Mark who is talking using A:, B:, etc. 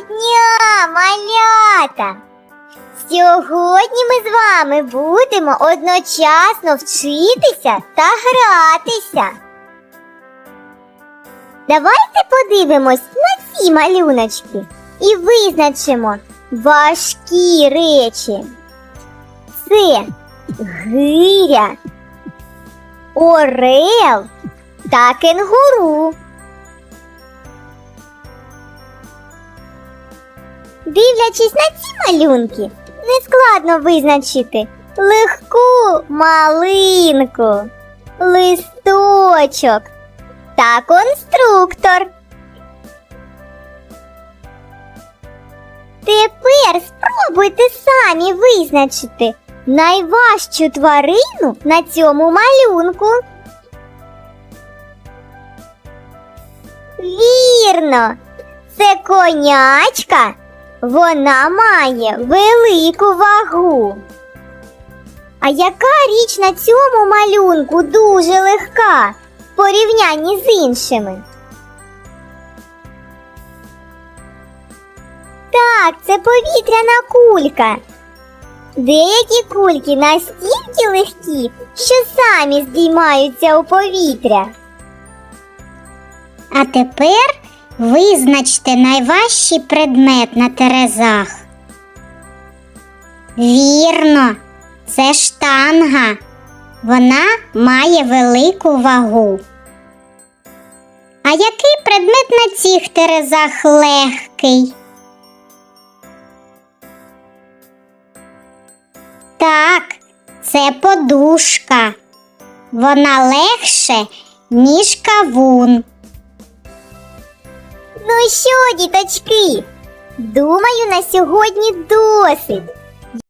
A: дня, малята! Сьогодні ми з вами будемо одночасно вчитися та гратися. Давайте подивимось на ці малюночки і визначимо важкі речі. Це гиря, орел та кенгуру. Дивлячись на ці малюнки, нескладно визначити легку малинку, листочок та конструктор. Тепер спробуйте самі визначити найважчу тварину на цьому малюнку. Вірно, це конячка. Вона має велику вагу. А яка річ на цьому малюнку дуже легка в порівнянні з іншими? Так, це повітряна кулька. Деякі кульки настільки легкі, що самі здіймаються у повітря.
B: А тепер визначте найважчий предмет на терезах. Вірно, це штанга. Вона має велику вагу. А який предмет на цих терезах легкий? Так, це подушка. Вона легше, ніж кавун.
A: Ну що, діточки? Думаю, на сьогодні досить.